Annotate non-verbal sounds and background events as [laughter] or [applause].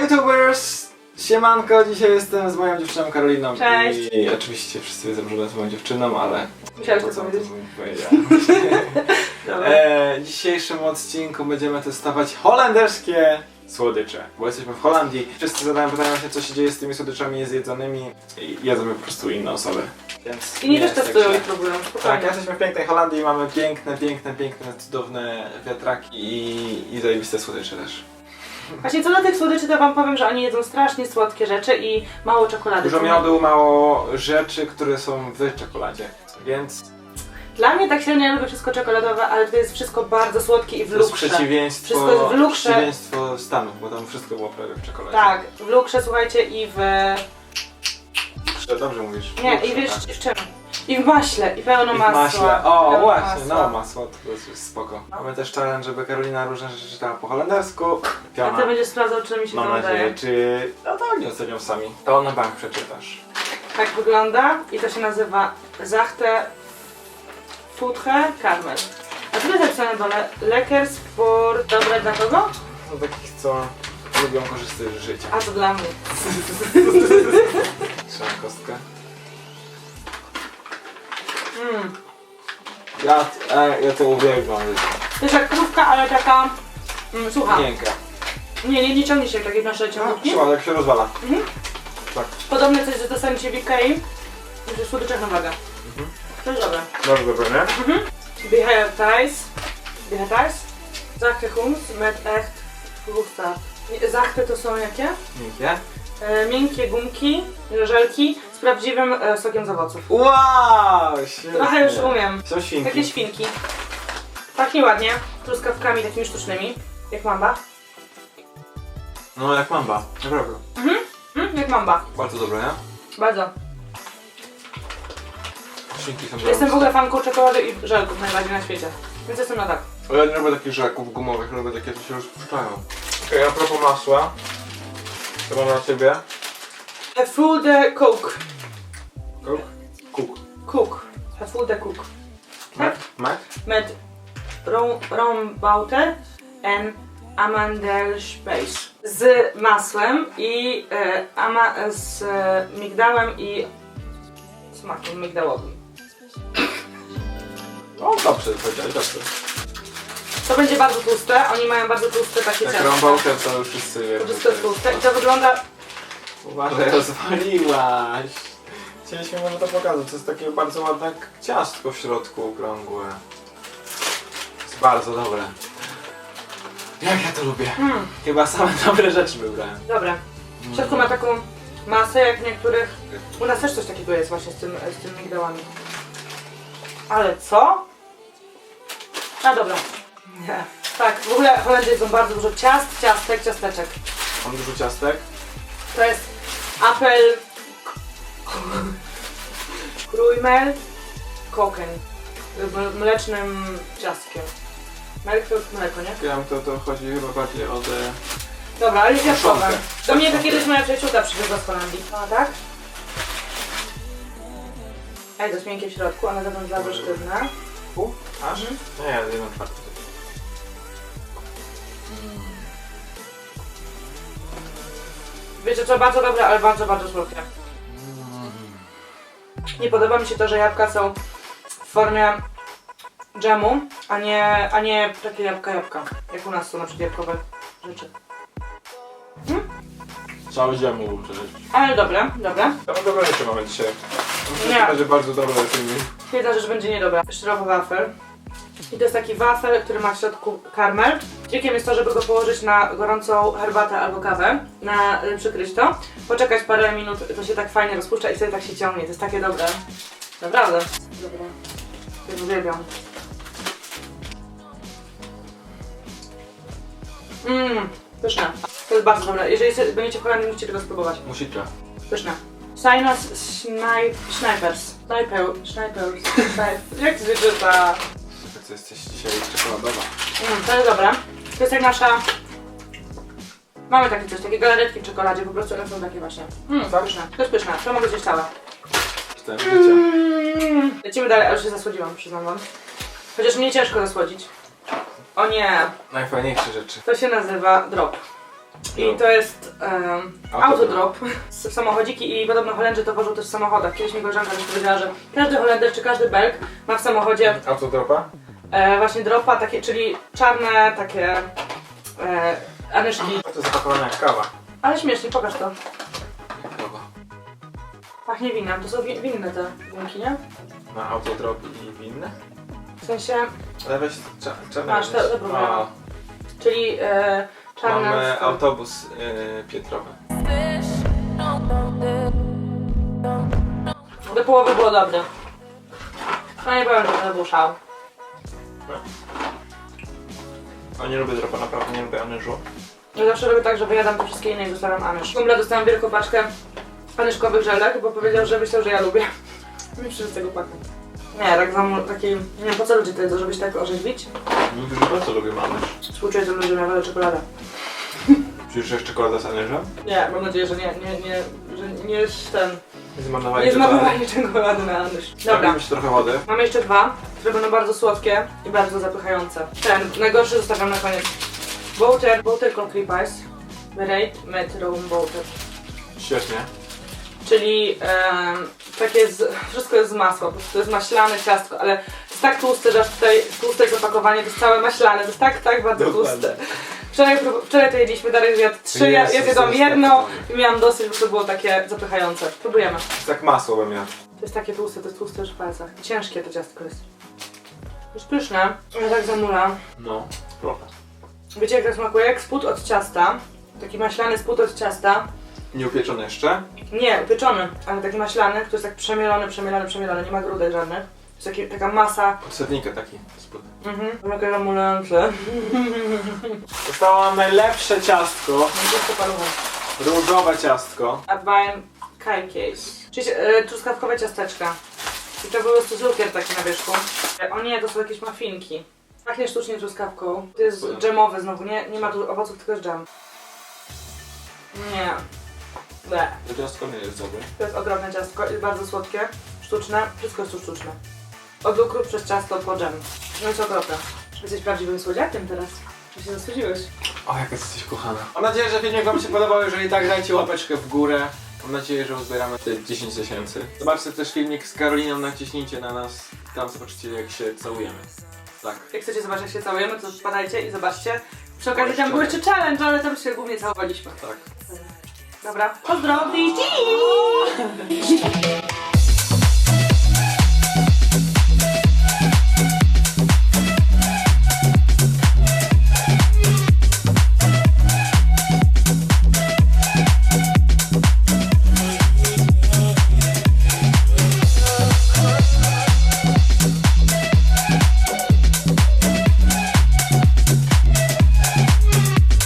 YouTubers! Siemanko, dzisiaj jestem z moją dziewczyną Karoliną. Cześć. I oczywiście wszyscy wiedzą, że jestem moją dziewczyną, ale... Musiałeś to powiedzieć. [laughs] Dobra. e, w dzisiejszym odcinku będziemy testować holenderskie słodycze. Bo jesteśmy w Holandii. Wszyscy zadają pytania co się dzieje z tymi słodyczami zjedzonymi. I jedzą je po prostu inne osoby. Więc Inni też jest tak testują źle. i próbują. Tak, Spokojnie. jesteśmy w pięknej Holandii, mamy piękne, piękne, piękne, cudowne wiatraki i, i zajebiste słodycze też. Właśnie co do tych słodyczy, to wam powiem, że oni jedzą strasznie słodkie rzeczy i mało czekolady. Dużo miodu, mało rzeczy, które są w czekoladzie. Więc Dla mnie tak średnio ja lubię wszystko czekoladowe, ale to jest wszystko bardzo słodkie i w to jest lukrze. przeciwieństwo, Wszystko jest w lukrze. przeciwieństwo Stanów, bo tam wszystko było prawie w czekoladzie. Tak, w lukrze słuchajcie i w... Dobrze mówisz. Nie, i wiesz tak. w czym? I w maśle, i pełno I w masła. maśle. O, pełno właśnie, masła. no masło, to jest spoko. Mamy też challenge, żeby Karolina różne rzeczy czytała po holendersku. A Piona. ty będziesz sprawdzał, czy mi się Mam to nadzieję, udaje. czy... No to oni ocenią sami. To na bank przeczytasz. Tak wygląda i to się nazywa Zachte Futre Karmel. A tu jest napisane na dole Lecker Sport. Dobre dla kogo? No takich, co lubią korzystać z życia. A to dla mnie. [laughs] Trzymam kostkę. Mm. Ja, e, ja to uwielbiam. To jest jak krówka, ale taka mm, sucha. Miękka. Nie, nie, nie ciągnie się jak takie nasze ciągniki. Trzyma, jak się rozwala. Mhm. Tak. Podobne coś, że dostaniecie w Ikei. Że słodyczach na wagę. Mhm. To jest dobre. Bardzo dobre, nie? Beheertijs. Beheertijs. Zachte Hums met echt gusta. Zachte to są jakie? Miękkie. E, miękkie gumki, żelki z prawdziwym e, sokiem z owoców. Wow, świetnie. Trochę już umiem. Są świnki. Takie świnki. Pachnie ładnie, truskawkami takimi sztucznymi, jak mamba. No jak mamba, naprawdę. Mm, jak mamba, Bardzo dobre, nie? bardzo. Świnki są Jestem w ogóle fanką czekolady i żelków najbardziej na świecie. Więc jestem na tak. Ale ja nie lubię takich żelków gumowych, lubię takie, co się rozpuszczają. Okej, a propos masła. To mam na ciebie. A full the cook. Cook. Cook. Cook. A full the cook. Mac? Mac? Met rom, rombouter en amandelspace. Z masłem i e, ama, z e, migdałem i smakiem migdałowym. [coughs] No dobrze, powiedziałeś, dobrze. To będzie bardzo tłuste, oni mają bardzo tłuste takie Jak ciasto. rąbałkę to już wszyscy. To wszystko jest tłuste i to wygląda... Uważaj, rozwaliłaś. Chcieliśmy może to pokazać. To jest takie bardzo ładne ciastko w środku okrągłe. Jest bardzo dobre. Jak ja to lubię. Mm, Chyba same dobre rzeczy wybrałem. dobre. W środku ma taką masę jak niektórych... U nas też coś takiego jest właśnie z tym, z tym migdałami. Ale co? A dobra. Nie. Tak, w ogóle Holendrzy jedzą bardzo dużo ciast, ciastek, ciasteczek. Mam dużo ciastek. To jest apel... Krujmel koken. Mlecznym ciastkiem. Melk to mleko, nie? Ja to, to chodzi chyba bardziej o te... Dobra, ale. Kieszonkę. Do mnie to kiedyś moja przyjaciółka przywiozła z Holandii. A tak? Ej, to jest miękkie w środku, a na zewnątrz bardzo sztywne. Pół? Aż? Mhm. Nie, jedną czwartą. Wiecie co, bardzo dobre, ale bardzo, bardzo słodkie. Nie podoba mi się to, że jabłka są w formie dżemu, a nie, a nie takie jabłka jabłka. Jak u nas są na przykład jabłkowe rzeczy. Cały dzień mógł przeżyć. Ale dobre, dobre. No dobre rzeczy mamy dzisiaj. Myślę, Nie. że będzie bardzo dobre filmik. Jedna rzecz będzie niedobra. Szrobowy wafel. I to jest taki wafel, który ma w środku karmel. Trikiem jest to, żeby go położyć na gorącą herbatę albo kawę, na, y, przykryć to, poczekać parę minut, to się tak fajnie rozpuszcza i wtedy tak się ciągnie. To jest takie dobre. Naprawdę. Dobre. Ja uwielbiam. Mmm, pyszne. To jest bardzo dobre. Jeżeli sobie- będziecie w Holandii, musicie tego spróbować. Musicie. Pyszne. Sinus Sni- Snipers. Sniper. Snipers. Sniper. Jak to się czyta? Co jesteś dzisiaj czekoladowa. Mm, to jest dobre. To jest jak nasza... Mamy takie coś, takie galaretki w czekoladzie, po prostu one są takie właśnie. Mm, Tak? pyszne. To jest pyszne, to mogę zjeść całe. Cztery życia. Mm. Lecimy dalej, a już się zasłodziłam, przyznam wam. Chociaż mnie ciężko zasłodzić. O nie, Najfajniejsze rzeczy. to się nazywa drop. I to jest Autodrop. autodrop z samochodziki i podobno Holendrzy to wożą też w samochodach. Kiedyś mi koleżanka też powiedziała, że każdy Holender czy każdy Belg ma w samochodzie Autodropa? E, właśnie dropa, takie, czyli czarne takie e, anyszki. To zapakowane jak kawa. Ale śmiesznie, pokaż to. Jak kawa. Pachnie winem, to są wi- winne te gumki, nie? Na autodrop i winne? W sensie, Ale weź cza- czarne. Masz, te- weź. te problemy. O, czyli e, czarne... Mamy autobus y, Pietrowy. Do połowy było dobre. No nie powiem, że to był szał. A nie lubię dropa, naprawdę nie lubię anyżu. Ja zawsze robię tak, że wyjadam te wszystkie inne i zostawiam anysz. Kumpla dostałam wielką paczkę anyszkowych żelek, bo powiedział, że myślał, że ja lubię. [laughs] Mi przyszedł z tego paku. Nie, tak za taki... Nie wiem, po co ludzie to jedzą, żebyś tak orzeźwić? Lubię, że bardzo lubię anyż. Współczuję tym ludziom, ja wolę czekoladę. Czujesz jeszcze czekoladę z anyżem? Nie, mam nadzieję, że nie, nie, nie, że nie jest ten... Nie zmarnowali Nie zmarnowanie czekolady na anysz. Dobra. Dobra. trochę wody. Mamy jeszcze dwa, które będą bardzo słodkie i bardzo zapychające. Ten najgorszy zostawiam na koniec. Bouter, Bouter Concrete Ice. Berate Metro Bouter. Świetnie. Czyli em, takie z, wszystko jest z masła, po prostu to jest maślane ciastko, ale to jest tak tłuste, że aż tutaj tłuste jest opakowanie, to jest całe maślane, to jest tak, tak bardzo Dokładnie. tłuste. Wczoraj, prób- wczoraj to jedliśmy, Darek zjadł trzy, ja, ja Jezus, zjadłam tak. i miałam dosyć, bo to było takie zapychające. Próbujemy. Tak masło bym miał. To jest takie tłuste, to jest tłuste już w palcach. Ciężkie to ciastko jest. Jest pyszne, ale tak zamula. No. Trochę. Wiecie jak to smakuje? Jak spód od ciasta. Taki maślany spód od ciasta. Nie upieczone jeszcze? Nie, upieczony, ale taki maślany, który jest tak przemielony, przemielony, przemielony, nie ma grudek żadnych. To jest taki, taka masa. Od taki spód. Mhm. Takie zamulające. [laughs] Zostało nam najlepsze ciastko. Różowe ciastko. Advine Kai Case. Czyli e, truskawkowe ciasteczka. I to był po prostu cukier taki na wierzchu. E, O nie, to są jakieś muffinki. Pachnie sztucznie truskawką. To jest dżemowe znowu, nie, nie ma tu owoców, tylko jest dżem. Nie. Ble. To ciastko nie jest dobre. To jest ogromne ciastko, jest bardzo słodkie, sztuczne, wszystko jest tu sztuczne. Od lukru przez ciasto po dżem. No jest okropne. Jesteś prawdziwym słodziakiem teraz. Czy się zasłudziłeś? O, jaka jesteś kochana. Mam nadzieję, że filmik wam się podobał. Jeżeli tak, dajcie łapeczkę w górę. Mam nadzieję, że uzbieramy te 10 tysięcy. Zobaczcie też filmik z Karoliną, naciśnijcie na nas. Tam zobaczycie jak się całujemy. Tak. Jak chcecie zobaczyć jak się całujemy, to wpadajcie i zobaczcie. Przy okazji tam był jeszcze challenge, ale tam się głównie całowaliśmy. Tak. Dobra, pozdrowić! [laughs]